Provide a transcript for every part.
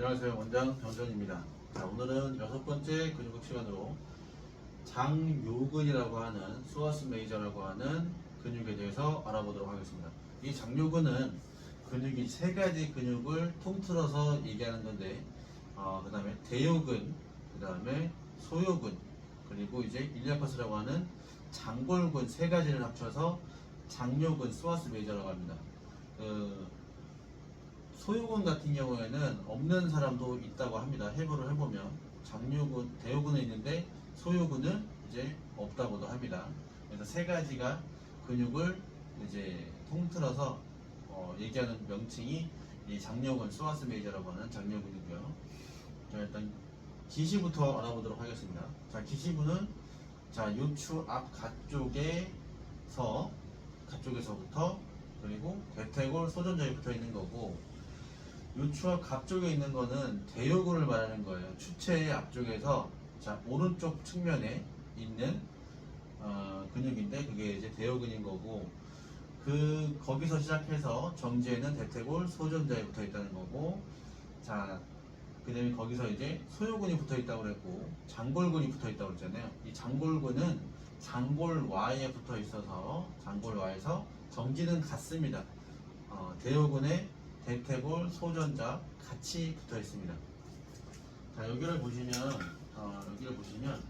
안녕하세요. 원장 병정입니다. 자, 오늘은 여섯 번째 근육학 시간으로 장요근이라고 하는 수어스 메이저라고 하는 근육에 대해서 알아보도록 하겠습니다. 이 장요근은 근육이 세 가지 근육을 통틀어서 얘기하는 건데, 어, 그 다음에 대요근, 그 다음에 소요근, 그리고 이제 일리아파스라고 하는 장골근 세 가지를 합쳐서 장요근 수어스 메이저라고 합니다. 그, 소요근 같은 경우에는 없는 사람도 있다고 합니다. 해부를 해보면 장요근, 대요근은 있는데 소요근은 이제 없다고도 합니다. 그래서 세 가지가 근육을 이제 통틀어서 어, 얘기하는 명칭이 이 장요근 수아스 메이저라고 하는 장요근이고요. 자 일단 기시부터 알아보도록 하겠습니다. 자 기시부는 자 요추 앞 가쪽에서 가쪽에서부터 그리고 대퇴골 소전자에 붙어 있는 거고 요추와 갑쪽에 있는 거는 대요근을 말하는 거예요. 추체의 앞쪽에서 자 오른쪽 측면에 있는 어, 근육인데 그게 이제 대요근인 거고 그 거기서 시작해서 정지에는 대퇴골 소전자에 붙어 있다는 거고 자 그다음에 거기서 이제 소요근이 붙어 있다고 그랬고 장골근이 붙어 있다고 그랬잖아요. 이 장골근은 장골와에 붙어 있어서 장골와에서 정지는 같습니다. 어, 대요근에 대퇴골 소전자 같이 붙어 있습니다. 자 여기를 보시면 어, 여기를 보시면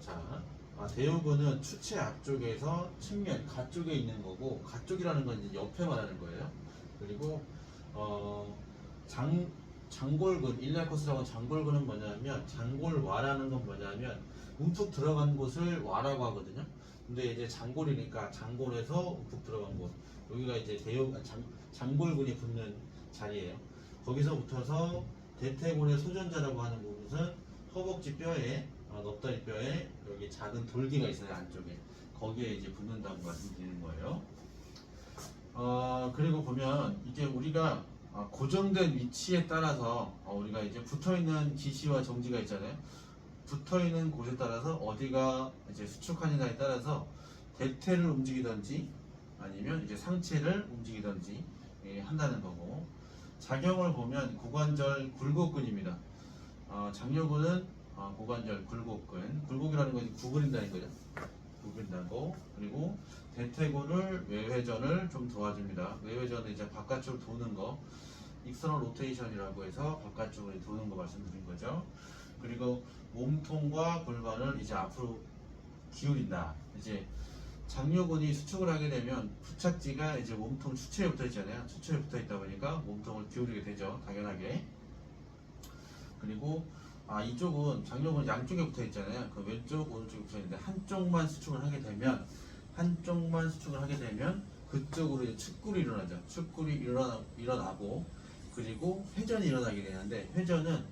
자 아, 대요근은 추체 앞쪽에서 측면 가쪽에 있는 거고 가쪽이라는 건 이제 옆에 말하는 거예요. 그리고 어, 장 장골근 일리아코스라고 하는 장골근은 뭐냐면 장골와라는 건 뭐냐면 움푹 들어간 곳을 와라고 하거든요. 근데 이제 장골이니까 장골에서 움푹 들어간 곳 여기가 이제 대요 아, 장, 장골근이 붙는 자리예요. 거기서 붙어서 대퇴골의 소전자라고 하는 부분은 허벅지 뼈에 어, 넙다리 뼈에 여기 작은 돌기가 있어요 안쪽에 거기에 이제 붙는다고 말씀드리는 거예요. 어, 그리고 보면 이게 우리가 아, 고정된 위치에 따라서 어, 우리가 이제 붙어 있는 기시와 정지가 있잖아요. 붙어 있는 곳에 따라서 어디가 이제 수축하느냐에 따라서 대퇴를 움직이든지 아니면 이제 상체를 움직이든지 예, 한다는 거고 작용을 보면 고관절 굴곡근입니다. 어, 장요근은 어, 고관절 굴곡근 굴곡이라는 것이 구부린다는 거죠. 구부린다고 그리고 대퇴골을 외회전을 좀 도와줍니다. 외회전은 이제 바깥쪽으로 도는 거 익스터널 로테이션이라고 해서 바깥쪽으로 도는 거 말씀드린 거죠. 그리고 몸통과 골반을 이제 앞으로 기울인다. 이제 장요근이 수축을 하게 되면 부착지가 이제 몸통 추체에 붙어 있잖아요. 추체에 붙어 있다 보니까 몸통을 기울이게 되죠. 당연하게. 그리고 아 이쪽은 장요근 양쪽에 붙어 있잖아요. 그 왼쪽 오른쪽에 붙어 있는데 한쪽만 수축을 하게 되면 한쪽만 수축을 하게 되면 그쪽으로 이제 축굴이 일어나죠. 축굴이 일어나 일어나고 그리고 회전이 일어나게 되는데 회전은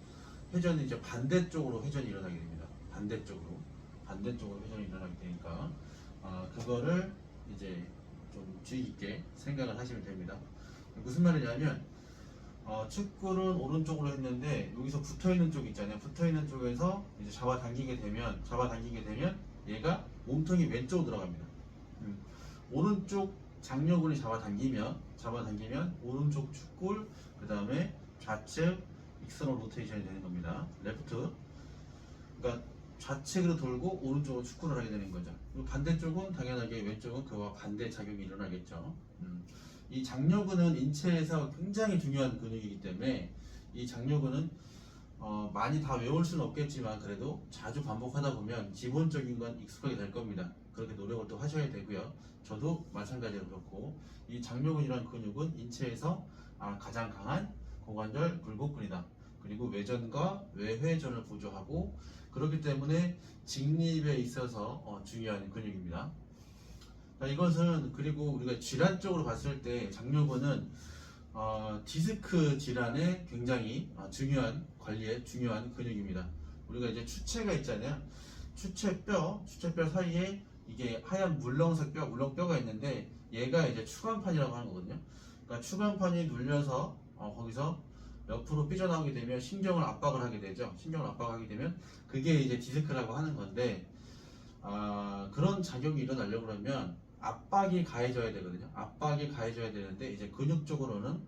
회전은 이제 반대쪽으로 회전이 일어나게 됩니다. 반대쪽으로 반대쪽으로 회전이 일어나게 되니까 아, 그거를 이제 좀 주의 깊게 생각을 하시면 됩니다. 무슨 말이냐면 어, 축구는 오른쪽으로 했는데 여기서 붙어 있는 쪽 있잖아요. 붙어 있는 쪽에서 이제 잡아 당기게 되면 잡아 당기게 되면 얘가 몸통이 왼쪽으로 들어갑니다. 음, 오른쪽 장요근이 잡아 당기면 잡아 당기면 오른쪽 축골 그 다음에 좌측 익스터널 로테이션이 되는 겁니다. 레프트 그러니까 좌측으로 돌고 오른쪽으로 축구를 하게 되는 거죠. 그리고 반대쪽은 당연하게 왼쪽은 그와 반대 작용이 일어나겠죠. 음. 이 장요근은 인체에서 굉장히 중요한 근육이기 때문에 이 장요근은 어, 많이 다 외울 수는 없겠지만 그래도 자주 반복하다 보면 기본적인 건 익숙하게 될 겁니다. 그렇게 노력을 또 하셔야 되고요. 저도 마찬가지로 그렇고 이 장요근이라는 근육은 인체에서 아, 가장 강한 고관절 굴곡근이다. 그리고 외전과 외회전을 보조하고 그렇기 때문에 직립에 있어서 어, 중요한 근육입니다. 자, 이것은 그리고 우리가 질환 쪽으로 봤을 때 장요근은 어, 디스크 질환에 굉장히 어, 중요한 관리에 중요한 근육입니다. 우리가 이제 추체가 있잖아요. 추체뼈, 추체뼈 사이에 이게 하얀 물렁색 뼈, 물렁뼈가 있는데 얘가 이제 추간판이라고 하는 거거든요. 그러니까 추간판이 눌려서 어, 거기서 옆으로 삐져나오게 되면 신경을 압박을 하게 되죠. 신경을 압박하게 되면 그게 이제 디스크라고 하는 건데 아, 그런 작용이 일어나려고 그러면 압박이 가해져야 되거든요. 압박이 가해져야 되는데 이제 근육 쪽으로는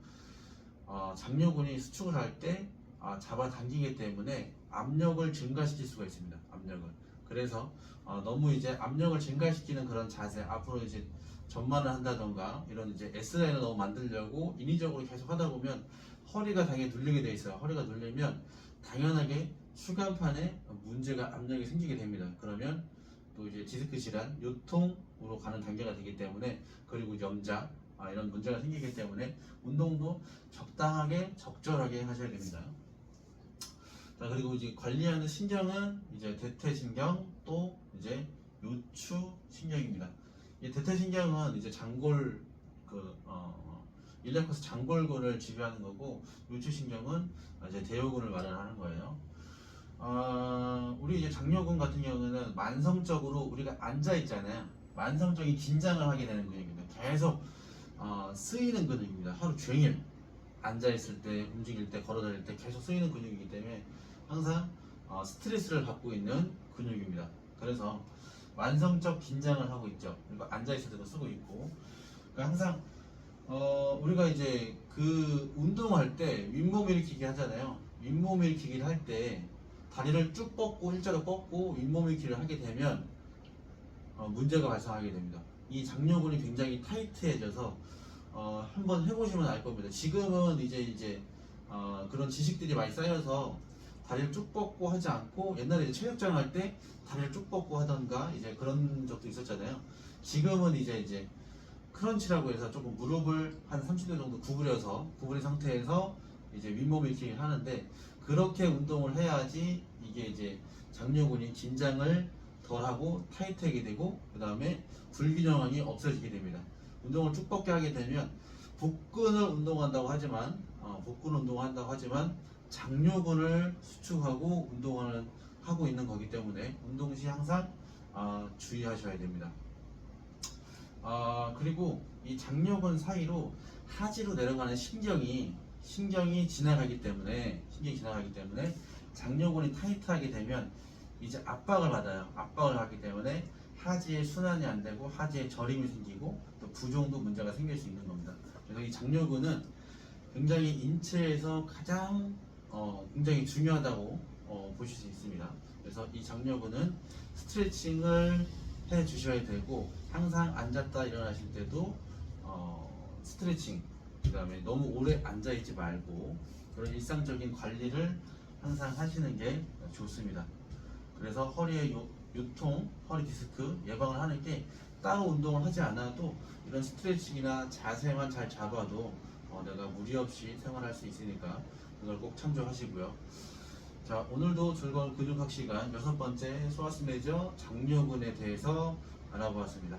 어, 장요근이 수축을 할때 아, 잡아당기기 때문에 압력을 증가시킬 수가 있습니다. 압력을. 그래서 어, 너무 이제 압력을 증가시키는 그런 자세 앞으로 이제 전만을 한다던가 이런 이제 S라인을 너무 만들려고 인위적으로 계속 하다 보면 허리가 당연히 눌리게 돼 있어요. 허리가 눌리면 당연하게 추간판에 문제가 압력이 생기게 됩니다. 그러면 또 이제 디스크 질환, 요통으로 가는 단계가 되기 때문에 그리고 염자 아, 이런 문제가 생기기 때문에 운동도 적당하게 적절하게 하셔야 됩니다. 자 그리고 이제 관리하는 신경은 이제 대퇴신경 또 이제 요추 신경입니다. 이 대퇴신경은 이제 장골 그 어, 일렉커스 장골근을 지배하는 거고 요추신경은 이제 대요근을 말하는 거예요. 어, 우리 이제 장요근 같은 경우는 만성적으로 우리가 앉아 있잖아요. 만성적인 긴장을 하게 되는 근육입니다. 계속 어, 쓰이는 근육입니다. 하루 종일 앉아 있을 때, 움직일 때, 걸어 다닐 때 계속 쓰이는 근육이기 때문에 항상 어, 스트레스를 받고 있는 근육입니다. 그래서 만성적 긴장을 하고 있죠. 그리고 앉아 있을 때도 쓰고 있고 그러니까 항상 어, 우리가 이제 그 운동할 때 윗몸 일으키기 하잖아요. 윗몸 일으키기를 할 때 다리를 쭉 뻗고 일자로 뻗고 윗몸 일으키기를 하게 되면 어, 문제가 발생하게 됩니다. 이 장요근이 굉장히 타이트해져서 어, 한번 해보시면 알 겁니다. 지금은 이제 이제 어, 그런 지식들이 많이 쌓여서 다리를 쭉 뻗고 하지 않고 옛날에 이제 체육장 할 때 다리를 쭉 뻗고 하던가 이제 그런 적도 있었잖아요. 지금은 이제 이제 크런치라고 해서 조금 무릎을 한 30도 정도 구부려서 구부린 상태에서 이제 윗몸 일으키기를 하는데 그렇게 운동을 해야지 이게 이제 장요근이 긴장을 덜하고 타이트하게 되고 그 다음에 불균형이 없어지게 됩니다. 운동을 쭉 뻗게 하게 되면 복근을 운동한다고 하지만 어, 복근 운동을 한다고 하지만 장요근을 수축하고 운동을 하고 있는 거기 때문에 운동 시 항상 아, 주의하셔야 됩니다. 아, 그리고 이 장요근 사이로 하지로 내려가는 신경이 신경이 지나가기 때문에 신경이 지나가기 때문에 장요근이 타이트하게 되면 이제 압박을 받아요. 압박을 하기 때문에 하지에 순환이 안 되고 하지에 저림이 생기고 또 부종도 문제가 생길 수 있는 겁니다. 그래서 이 장요근은 굉장히 인체에서 가장 어, 굉장히 중요하다고 어, 보실 수 있습니다. 그래서 이 장요근은 스트레칭을 해 주셔야 되고 항상 앉았다 일어나실 때도 어, 스트레칭 그 다음에 너무 오래 앉아 있지 말고 그런 일상적인 관리를 항상 하시는 게 좋습니다. 그래서 허리의 요, 요통, 허리 디스크 예방을 하는 게 따로 운동을 하지 않아도 이런 스트레칭이나 자세만 잘 잡아도 어, 내가 무리 없이 생활할 수 있으니까 그걸 꼭 참조하시고요. 자, 오늘도 즐거운 근육학 시간 여섯 번째 소아스 메저 장요근에 대해서 알아보았습니다.